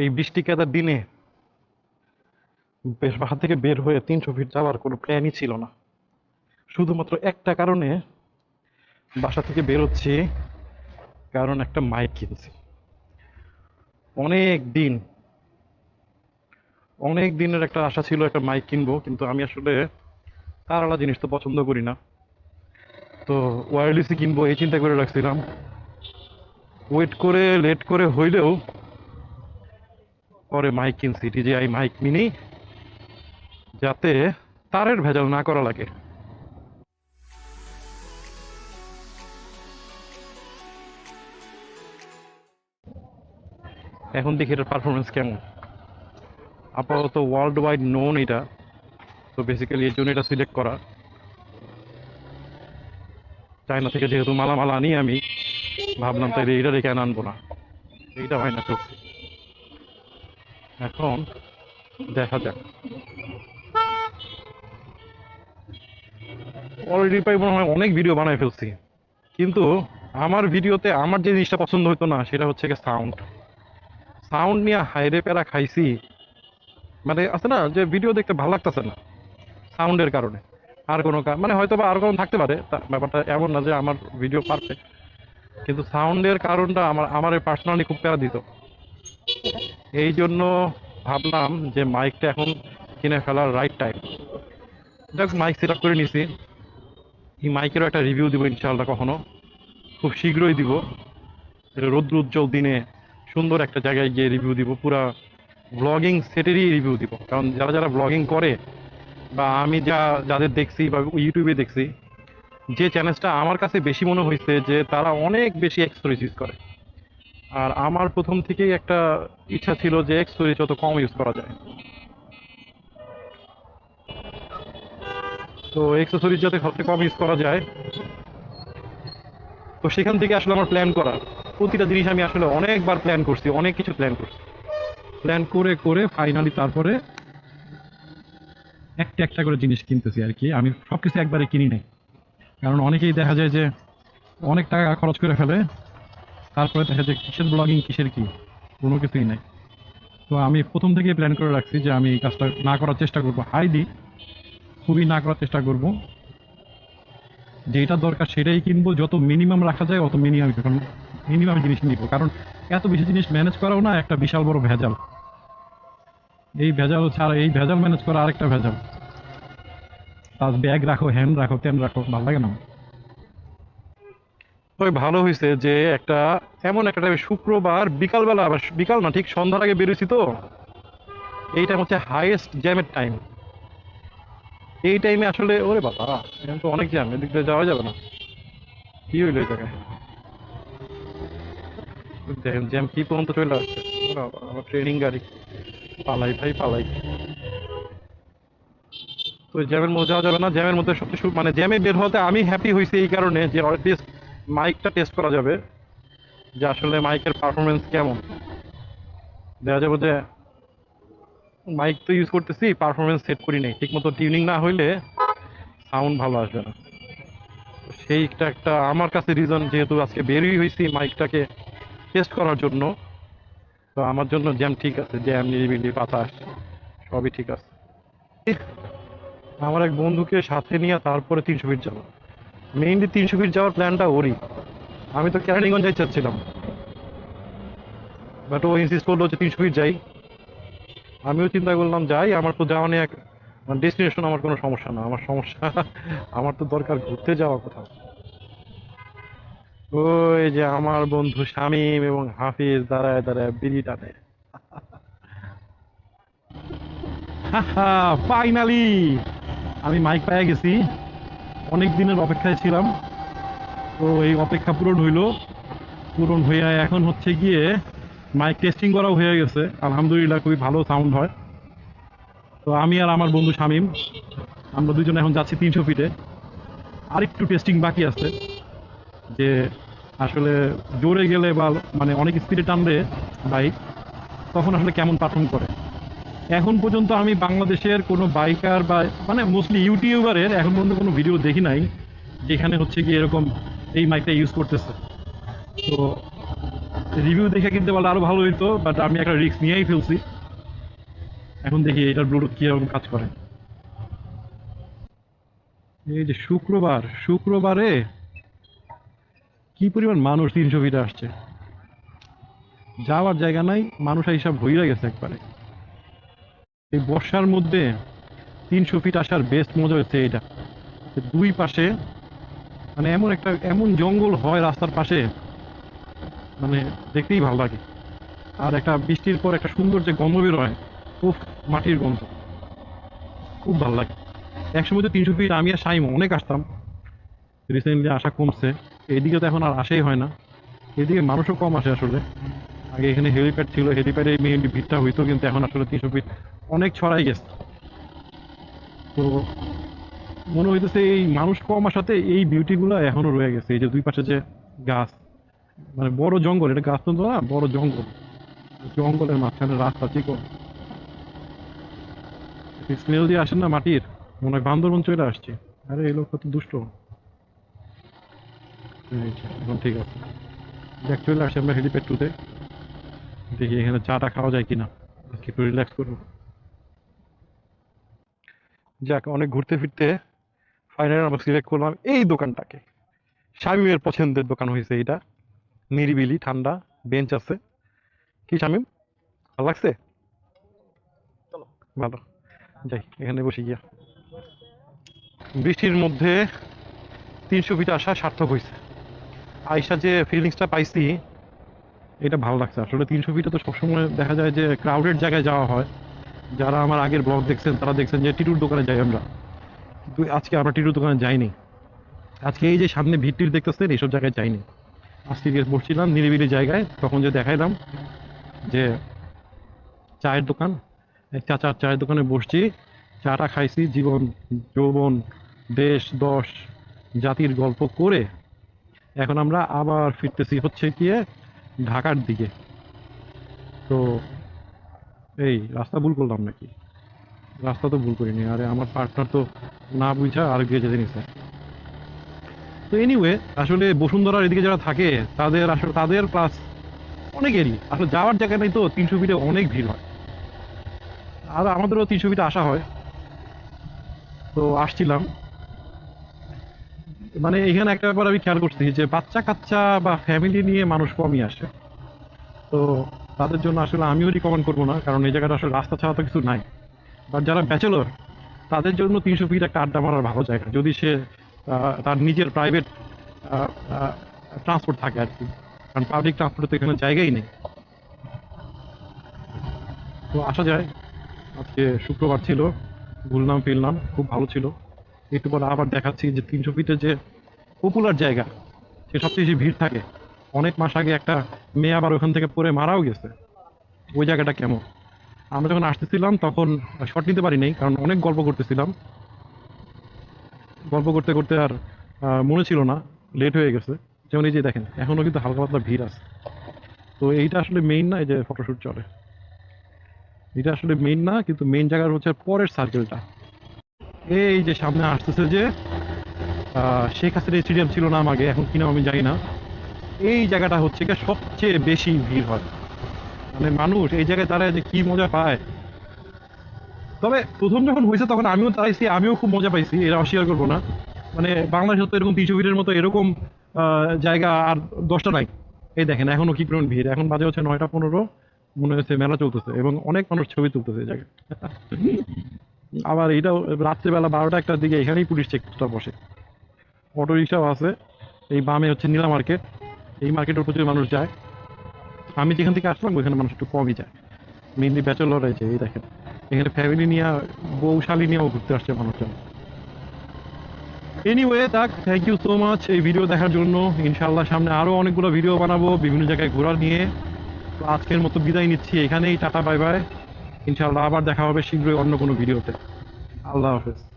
এই বৃষ্টি কেদার দিনে বাসা থেকে বের হয়ে তিনশো ফিট যাওয়ার কোনো প্ল্যানই ছিল না। শুধুমাত্র একটা কারণে বাসা থেকে বেরোচ্ছি কারণ একটা মাইক কিনছি। অনেক দিন, অনেক দিনের একটা আশা ছিল একটা মাইক কিনবো, কিন্তু আমি আসলে তার তারালা জিনিস তো পছন্দ করি না। তো ওয়্যারলেসই কিনবো, এই চিন্তা করে রাখছিলাম। ওয়েট করে লেট করে হইলেও পরে মাইক কিনছি ডিজিআই মাইক মিনি, যাতে তারের ভেজাল না করা লাগে। এখন দেখি এটার পারফরমেন্স কেমন। আপাতত ওয়ার্ল্ড ওয়াইড নোন এটা। তো বেসিক্যালি এর জন্য এটা সিলেক্ট করা। চায়না থেকে যেহেতু মালামাল আনি আমি, ভাবলাম তাই এইটা রেখে আনব না। এইটা হয় না চলছে এখন দেখা যাক। অলরেডি প্রায় মনে হয় অনেক ভিডিও বানায় ফেলছি। কিন্তু আমার ভিডিওতে আমার যে জিনিসটা পছন্দ হতো না, সেটা হচ্ছে গিয়ে সাউন্ড সাউন্ড নিয়ে হাইরে প্যারা খাইছি। মানে আছে না, যে ভিডিও দেখতে ভালো লাগতেছে না সাউন্ডের কারণে। আর কোনো মানে হয়তো বা আর কোনো থাকতে পারে ব্যাপারটা এমন না যে আমার ভিডিও পারফেক্ট কিন্তু সাউন্ডের কারণটা আমার আমার পার্সোনালি খুব প্যারা দিত। এই জন্য ভাবলাম যে মাইকটা এখন কিনে ফেলার রাইট টাইম যাক মাইক সেট করে নিছি। এই মাইকেরও একটা রিভিউ দিব ইনশাআল্লাহ কখনো। খুব শীঘ্রই দিব। রৌদ্র উজ্জ্বল দিনে সুন্দর একটা জায়গায় গিয়ে রিভিউ দিব। পুরা ব্লগিং সেটেরই রিভিউ দিব। কারণ যারা যারা ব্লগিং করে বা আমি যা, যাদের দেখছি বা ইউটিউবে দেখছি, যে চ্যানেলটা আমার কাছে বেশি মনে হয়েছে যে তারা অনেক বেশি ইউজ করে। আর আমার প্রথম থেকেই একটা ইচ্ছা ছিল যে এক্সটোরিজ যত কম ইউজ করা যায়। তো এক্সেসরিজ যাতে সবচেয়ে কম ইউজ করা যায়, তো সেখান থেকে আসলে আমার প্ল্যান করা। প্রতিটা জিনিস আমি আসলে অনেকবার প্ল্যান করছি, অনেক কিছু প্ল্যান করছি। প্ল্যান করে করে ফাইনালি তারপরে একটা একটা করে জিনিস কিনতেছি আর কি। আমি সব কিছু একবারে কিনি নাই। কারণ অনেকেই দেখা যায় যে অনেক টাকা খরচ করে ফেলে তারপরে দেখা যায় কিসের ব্লগিং কিসের কি? কোনো কিছুই নাই। তো আমি প্রথম থেকেই প্ল্যান করে রাখছি যে আমি এই কাজটা না করার চেষ্টা করব। হাই দিই খুবই না করার চেষ্টা করব। যেটা দরকার সেটাই কিনবো, যত মিনিমাম রাখা যায় অত মিনিমাম মিনিমাম জিনিস নিব। কারণ এত বেশি জিনিস ম্যানেজ করাও না, একটা বিশাল বড় ভেজাল। এই ভেজাল ছাড়া, এই ভেজাল ম্যানেজ করা আরেকটা ভেজাল। তার ব্যাগ রাখো হ্যান্ড রাখো ট্যান রাখো, ভালো লাগে না তবে ভালো হয়েছে যে একটা, এমন একটা টাইমে শুক্রবার বিকালবেলা আবার, বিকাল না, ঠিক সন্ধ্যার আগে বেরোছি তো। এইটা হচ্ছে হাইয়েস্ট জ্যামের টাইম এই টাইমে আসলে, ওরে বাবা এখন তো অনেক জ্যাম এদিক দিয়ে যাওয়া যাবে না। কি হইল এই জায়গায়? দেখেন জ্যাম কি পর্যন্ত চলে আসছে? আমার ট্রেনিং গাড়ি। পালাই ভাই, পালাই। তো জ্যামের মধ্যে যাওয়া যাবে না জ্যামের মধ্যে সবচেয়ে মানে জ্যামে বের হতে আমি হ্যাপি হয়েছি এই কারণে যে অ্যাটলিস্ট মাইকটা টেস্ট করা যাবে যে আসলে মাইকের পারফরমেন্স কেমন। দেখা যাবে যে মাইক তো ইউজ করতেছি পারফরমেন্স সেট করি নাই। ঠিকমতো টিউনিং না হইলে সাউন্ড ভালো আসবে না। সেইটা একটা আমার কাছে রিজন যেহেতু আজকে বেরই হয়েছি মাইকটাকে টেস্ট করার জন্য। তো আমার জন্য জ্যাম ঠিক আছে জ্যাম নিরিবিলি, বাতাস, সবই ঠিক আছে। আমার এক বন্ধুকে সাথে নিয়ে তারপরে তিনশো ফিট যাব। মেইনলি তিনশো ফিট যাওয়ার প্ল্যানটা ওরই। আমি তো ক্যারানিগঞ্জ যাই চাচ্ছিলাম। বাট ও ইনসিস্ট করল যে তিনশো ফিট যাই। আমিও চিন্তা করলাম, যাই, আমার তো যাওয়া নিয়ে এক মানে ডেস্টিনেশন আমার কোনো সমস্যা না। আমার সমস্যা, আমার তো দরকার ঘুরতে যাওয়া কোথাও। ওই যে আমার বন্ধু শামীম এবং হাফিজ দাঁড়ায় দাঁড়ায় বিড়ি টানে। ফাইনালি আমি মাইক পেয়ে গেছি। অনেক দিনের অপেক্ষায় ছিলাম। তো এই অপেক্ষা পূরণ হইল। পূরণ হয়ে এখন হচ্ছে গিয়ে মাইক টেস্টিং করাও হয়ে গেছে। আলহামদুলিল্লাহ খুবই ভালো সাউন্ড হয়। তো আমি আর আমার বন্ধু শামীম, আমরা দুজন এখন যাচ্ছি তিনশো ফিটে আরেকটু টেস্টিং বাকি আছে। যে আসলে জোরে গেলে বা মানে অনেক স্পিডে টানলে বাইক তখন আসলে কেমন পারফর্ম করে। এখন পর্যন্ত আমি বাংলাদেশের কোনো বাইকার বা মানে মোস্টলি ইউটিউবারের এখন পর্যন্ত কোনো ভিডিও দেখি নাই, যেখানে হচ্ছে কি এরকম এই মাইকটা ইউজ করতেছে। তো রিভিউ দেখে কিনতে পারলে আরও ভালো হইতো বাট আমি একটা রিস্ক নিয়েই ফেলছি। এখন দেখি এটার ব্লুটুথ কীরকম কাজ করে। এই যে শুক্রবার, শুক্রবারে কি পরিমাণ মানুষ তিনশো ফিটে আসছে? যাওয়ার জায়গা নাই, মানুষ হিসাব হইয়া গেছে একবারে। এই বর্ষার মধ্যে তিনশো ফিট আসার বেস্ট মজা হচ্ছে এটা। দুই পাশে মানে এমন একটা, এমন জঙ্গল হয় রাস্তার পাশে মানে দেখতেই ভালো লাগে। আর একটা বৃষ্টির পর একটা সুন্দর যে গন্ধ বেরোয় উফ, মাটির গন্ধ। খুব ভালো লাগে। একসময় তো তিনশো ফিট আমি আর সাইম অনেক আসতাম। রিসেন্টলি আসা কমছে। এইদিকে তো এখন আর আসাই হয় না। এদিকে মানুষও কম আসে আসলে। আগে এখানে হেলিপ্যাড ছিল, হেলিপ্যাডে মেইনলি ভিড়টা হইতো কিন্তু এখন আসলে তিনশো ফিট অনেক ছড়াই গেছে। তো মনে হইতেছে এই মানুষ কম আসাতে এই বিউটিগুলো এখনও রয়ে গেছে। এই যে দুই পাশে যে গাছ মানে বড় জঙ্গল, এটা গাছ তো না, বড় জঙ্গল। জঙ্গলের মাঝখানে রাস্তা চিকন স্মেল দিয়ে আসেন না মাটির, মনে হয় বান্দরবন চলে আসছে। আরে, এই লোক কত দুষ্ট। এখন ঠিক আছে। দেখ, চলে আসে আমরা হেলিপ্যাড টুতে। দেখি এখানে চাটা খাওয়া যায় কিনা। একটু রিল্যাক্স করব। যাক অনেক ঘুরতে ফিরতে ফাইনালি আমরা সিলেক্ট করলাম। এই দোকানটাকে। শামিমের পছন্দের দোকান হয়েছে এটা নিরিবিলি ঠান্ডা বেঞ্চ আছে। কি শামিম? ভালো লাগছে? ভালো। যাই এখানে বসে গিয়া। বৃষ্টির মধ্যে তিনশো ফিট আসা সার্থক হয়েছে। আইসা যে ফিলিংসটা পাইছি এটা ভালো লাগছে। আসলে তিনশো ফিটে তো সবসময় দেখা যায় যে ক্রাউডেড জায়গায় যাওয়া হয়। যারা আমার আগের ব্লগ দেখছেন, তারা দেখছেন যে টিটুর দোকানে যাই আমরা। কিন্তু আজকে আমরা টিটুর দোকানে যাইনি। আজকে এই যে সামনে ভিড় টিড় দেখতেছেন, এইসব জায়গায় যাইনি। আজকে গিয়ে বসছিলাম নিরিবিলি জায়গায়, তখন যে দেখাইলাম যে চায়ের দোকান। চাচার চায়ের দোকানে বসছি, চাটা খাইছি, জীবন, যৌবন, দেশ, দশ, জাতির গল্প করে। এখন আমরা আবার ফিরতেছি হচ্ছে গিয়ে ঢাকার দিকে। তো এই রাস্তা ভুল করলাম নাকি? রাস্তা তো ভুল করিনি। আরে আমার পার্টনার তো না বুঝা আর যেতে নিছে তো এনিওয়ে আসলে বসুন্ধরার এদিকে যারা থাকে, তাদের আসলে তাদের প্লাস অনেকেরই আসলে যাওয়ার জায়গা নেই তো, তিনশো ফিটে অনেক ভিড় হয়। আর আমাদেরও তিনশো ফিটে আসা হয়। তো আসছিলাম। মানে এখানে একটা ব্যাপার আমি খেয়াল করছি যে বাচ্চা কাচ্চা বা ফ্যামিলি নিয়ে মানুষ কমই আসে। তো তাদের জন্য আসলে আমিও রিকমেন্ড করব না, কারণ এই জায়গাটা আসলে রাস্তা ছাড়া তো কিছু নাই। বাট যারা ব্যাচেলর তাদের জন্য তিনশো ফিট একটা আড্ডা মারার ভালো জায়গা। যদি সে তার নিজের প্রাইভেট ট্রান্সপোর্ট থাকে আর কি। কারণ পাবলিক ট্রান্সপোর্টে তো এখানে জায়গাই নেই। তো আসা যায়। আজকে শুক্রবার ছিল, ঘুরলাম, ফিরলাম, খুব ভালো ছিল। একটু পরে আবার দেখাচ্ছি যে তিনশো ফিটের যে পপুলার জায়গা, সে সবচেয়ে বেশি ভিড় থাকে। অনেক মাস আগে একটা মেয়ে আবার ওখান থেকে পড়ে মারাও গেছে। ওই জায়গাটা কেমন? আমরা যখন আসতেছিলাম তখন শট নিতে পারি নাই, কারণ অনেক গল্প করতেছিলাম। গল্প করতে করতে আর মনে ছিল না লেট হয়ে গেছে। যেমন এই যে দেখেন, এখনও কিন্তু হালকা পাতলা ভিড় আছে। তো এইটা আসলে মেইন না, এই যে ফটোশ্যুট চলে। এটা আসলে মেইন না, কিন্তু মেইন জায়গার হচ্ছে পরের সার্কেলটা এই যে সামনে আসতেছে যে শেখ হাসিনা স্টেডিয়াম ছিল না আগে এখন কিনা আমি জানি না। এই জায়গাটা হচ্ছে গিয়ে সবচেয়ে বেশি ভিড় হয়। মানে মানুষ এই জায়গায় তারা যে কি মজা পায়। তবে প্রথম যখন হয়েছে তখন আমিও চাইছি, আমিও খুব মজা পাইছি এরা অস্বীকার করব না। মানে বাংলাদেশে তো এরকম ফিটের মতো এরকম জায়গা আর দশটা নাই। এই দেখেন, এখনও কি পরিমাণ ভিড়। এখন বাজে হচ্ছে নয়টা পনেরো, মনে হচ্ছে মেলা চলতেছে এবং অনেক মানুষ ছবি তুলতেছে এই জায়গায়। আবার এটাও রাত্রেবেলা বারোটা একটার দিকে এখানেই পুলিশ চেকটা বসে। অটো রিক্সাও আছে, এই বামে হচ্ছে নীলা মার্কেট এই মার্কেটের প্রচুর মানুষ যায়। আমি যেখান থেকে আসলাম, ওইখানে মানুষ একটু কমই যায়। মেনলি ব্যাচেলর আছে এই দেখেন। এখানে ফ্যামিলি নিয়ে বৌশালী নিয়েও ঘুরতে আসছে মানুষজন। এনিওয়ে থাক থ্যাংক ইউ সো মাচ এই ভিডিও দেখার জন্য। ইনশাল্লাহ সামনে আরও অনেকগুলো ভিডিও বানাবো, বিভিন্ন জায়গায় ঘোরা নিয়ে। তো আজকের মতো বিদায় নিচ্ছি, এখানেই, টাটা বাই বাই ইনশাল্লাহ আবার দেখা হবে শীঘ্রই অন্য কোনো ভিডিওতে। আল্লাহ হাফেজ।